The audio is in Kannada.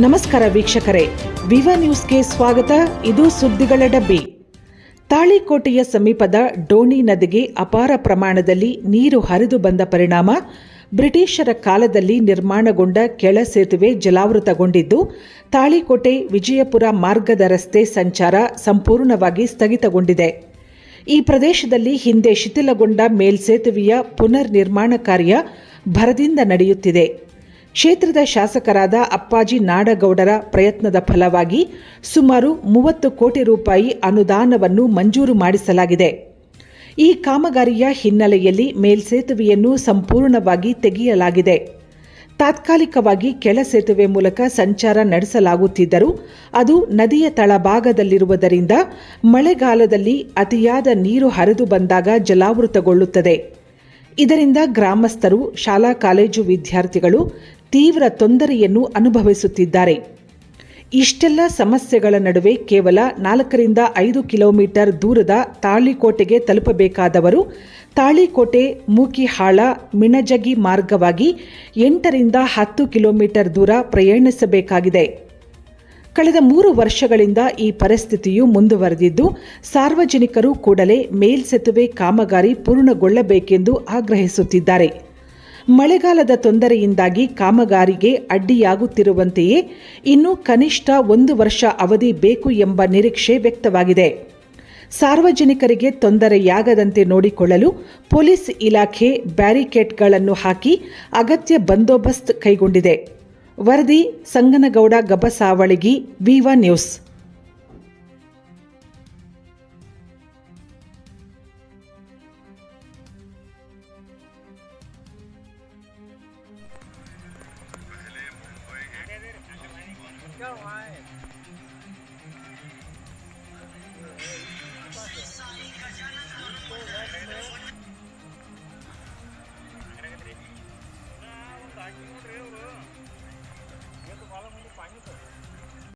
ನಮಸ್ಕಾರ ವೀಕ್ಷಕರೇ. ವಿವ ನ್ಯೂಸ್ಗೆ ಸ್ವಾಗತ. ಇದು ಸುದ್ದಿಗಳ ಡಬ್ಬಿ. ತಾಳಿಕೋಟೆಯ ಸಮೀಪದ ಡೋಣಿ ನದಿಗೆ ಅಪಾರ ಪ್ರಮಾಣದಲ್ಲಿ ನೀರು ಹರಿದು ಬಂದ ಪರಿಣಾಮ ಬ್ರಿಟಿಷರ ಕಾಲದಲ್ಲಿ ನಿರ್ಮಾಣಗೊಂಡ ಕೆಳ ಸೇತುವೆ ಜಲಾವೃತಗೊಂಡಿದ್ದು, ತಾಳಿಕೋಟೆ ವಿಜಯಪುರ ಮಾರ್ಗದ ರಸ್ತೆ ಸಂಚಾರ ಸಂಪೂರ್ಣವಾಗಿ ಸ್ಥಗಿತಗೊಂಡಿದೆ. ಈ ಪ್ರದೇಶದಲ್ಲಿ ಹಿಂದೆ ಶಿಥಿಲಗೊಂಡ ಮೇಲ್ಸೇತುವೆಯ ಪುನರ್ ನಿರ್ಮಾಣ ಕಾರ್ಯ ಭರದಿಂದ ನಡೆಯುತ್ತಿದೆ. ಕ್ಷೇತ್ರದ ಶಾಸಕರಾದ ಅಪ್ಪಾಜಿ ನಾಡಗೌಡರ ಪ್ರಯತ್ನದ ಫಲವಾಗಿ ಸುಮಾರು ಮೂವತ್ತು ಕೋಟಿ ರೂಪಾಯಿ ಅನುದಾನವನ್ನು ಮಂಜೂರು ಮಾಡಿಸಲಾಗಿದೆ. ಈ ಕಾಮಗಾರಿಯ ಹಿನ್ನೆಲೆಯಲ್ಲಿ ಮೇಲ್ಸೇತುವೆಯನ್ನು ಸಂಪೂರ್ಣವಾಗಿ ತೆಗೆಯಲಾಗಿದೆ. ತಾತ್ಕಾಲಿಕವಾಗಿ ಕೆಳ ಸೇತುವೆ ಮೂಲಕ ಸಂಚಾರ ನಡೆಸಲಾಗುತ್ತಿದ್ದರೂ ಅದು ನದಿಯ ತಳಭಾಗದಲ್ಲಿರುವುದರಿಂದ ಮಳೆಗಾಲದಲ್ಲಿ ಅತಿಯಾದ ನೀರು ಹರಿದು ಬಂದಾಗ ಜಲಾವೃತಗೊಳ್ಳುತ್ತದೆ. ಇದರಿಂದ ಗ್ರಾಮಸ್ಥರು, ಶಾಲಾ, ಕಾಲೇಜು ವಿದ್ಯಾರ್ಥಿಗಳು ತೀವ್ರ ತೊಂದರೆಯನ್ನು ಅನುಭವಿಸುತ್ತಿದ್ದಾರೆ. ಇಷ್ಟೆಲ್ಲ ಸಮಸ್ಯೆಗಳ ನಡುವೆ ಕೇವಲ ನಾಲ್ಕರಿಂದ ಐದು ಕಿಲೋಮೀಟರ್ ದೂರದ ತಾಳಿಕೋಟೆಗೆ ತಲುಪಬೇಕಾದವರು ತಾಳಿಕೋಟೆ, ಮೂಕಿಹಾಳ, ಮಿಣಜಗಿ ಮಾರ್ಗವಾಗಿ ಎಂಟರಿಂದ ಹತ್ತು ಕಿಲೋಮೀಟರ್ ದೂರ ಪ್ರಯಾಣಿಸಬೇಕಾಗಿದೆ. ಕಳೆದ ಮೂರು ವರ್ಷಗಳಿಂದ ಈ ಪರಿಸ್ಥಿತಿಯು ಮುಂದುವರೆದಿದ್ದು, ಸಾರ್ವಜನಿಕರು ಕೂಡಲೇ ಮೇಲ್ಸೆತುವೆ ಕಾಮಗಾರಿ ಪೂರ್ಣಗೊಳ್ಳಬೇಕೆಂದು ಆಗ್ರಹಿಸುತ್ತಿದ್ದಾರೆ. ಮಳೆಗಾಲದ ತೊಂದರೆಯಿಂದಾಗಿ ಕಾಮಗಾರಿಗೆ ಅಡ್ಡಿಯಾಗುತ್ತಿರುವಂತೆಯೇ ಇನ್ನು ಕನಿಷ್ಠ ಒಂದು ವರ್ಷ ಅವಧಿ ಬೇಕು ಎಂಬ ನಿರೀಕ್ಷೆ ವ್ಯಕ್ತವಾಗಿದೆ. ಸಾರ್ವಜನಿಕರಿಗೆ ತೊಂದರೆಯಾಗದಂತೆ ನೋಡಿಕೊಳ್ಳಲು ಪೊಲೀಸ್ ಇಲಾಖೆ ಬ್ಯಾರಿಕೇಡ್ಗಳನ್ನು ಹಾಕಿ ಅಗತ್ಯ ಬಂದೋಬಸ್ತ್ ಕೈಗೊಂಡಿದೆ. ವರದಿ ಸಂಗನಗೌಡ ಗಬಸಾವಳಿಗಿ, ವಿವಾ ನ್ಯೂಸ್. ಒಂದು ಹಾಕಿ